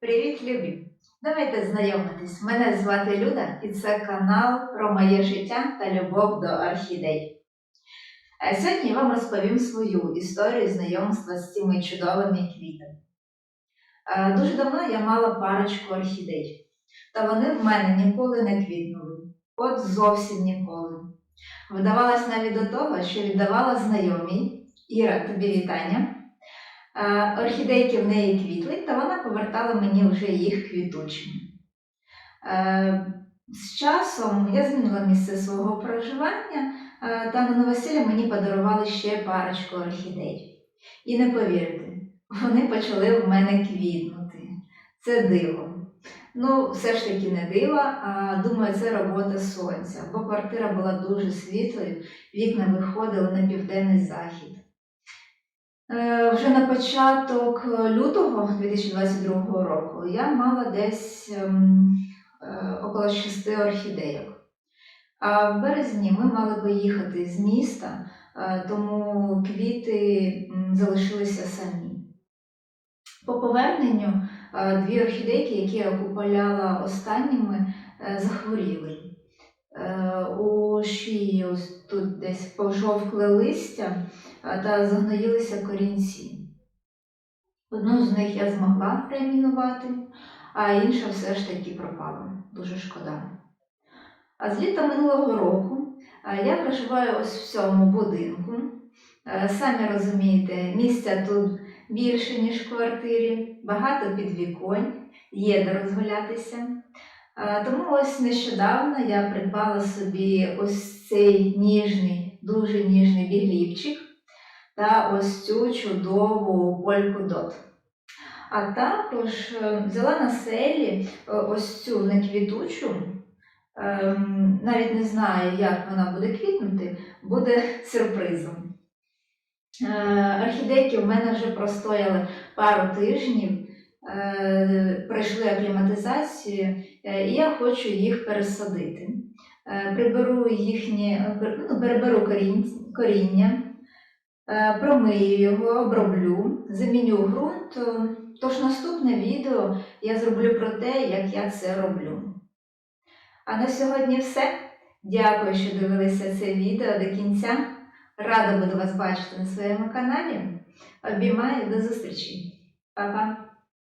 Привіт, любі! Давайте знайомитись. Мене звати Люда і це канал про моє життя та любов до орхідей. Сьогодні я вам розповім свою історію знайомства з цими чудовими квітами. Е, Дуже давно я мала парочку орхідей, та вони в мене ніколи не квітнули. От зовсім ніколи. Видавалась навіть до того, що віддавала знайомій Іра, тобі вітання. Е, Орхідейки в неї квітли, та вона повертала мені вже їх квітучими. Е, З часом я змінила місце свого проживання, е, та на новосілля мені подарували ще парочку орхідей. І не повірите, вони почали в мене квітнути. Це диво. Ну, все ж таки не диво, а думаю, це робота сонця, бо квартира була дуже світлою, вікна виходили на південний захід. Е, Вже на початок лютого 2022 року я мала десь ем, е, около шести орхідейок. А в березні ми мали поїхати з міста, е, тому квіти залишилися самі. По поверненню е, дві орхідейки, які я купаляла останніми, е, захворіли. Е, У шиї ось тут десь пожовкле листя е, та загноїлися корінці. Одну з них я змогла реанімувати, а інша все ж таки пропала. Дуже шкода. А з літа минулого року я проживаю ось в цьому будинку. Самі розумієте, місця тут більше, ніж в квартирі, багато підвіконь, є де розгулятися. Тому ось нещодавно я придбала собі ось цей ніжний, дуже ніжний біглівчик та ось цю чудову польку дот. А також е, взяла на селі е, ось цю неквітучу, ем, навіть не знаю, як вона буде квітнути, буде сюрпризом. Е, Орхідейки в мене вже простояли пару тижнів, пройшли акліматизацію, і я хочу їх пересадити. Приберу їхні, ну, переберу коріння, промию його, оброблю, заміню ґрунт. е, Тож наступне відео я зроблю про те, як я це роблю. А на сьогодні все. Дякую, що дивилися це відео до кінця. Рада буду вас бачити на своєму каналі. Обіймаю до зустрічі. Па-па!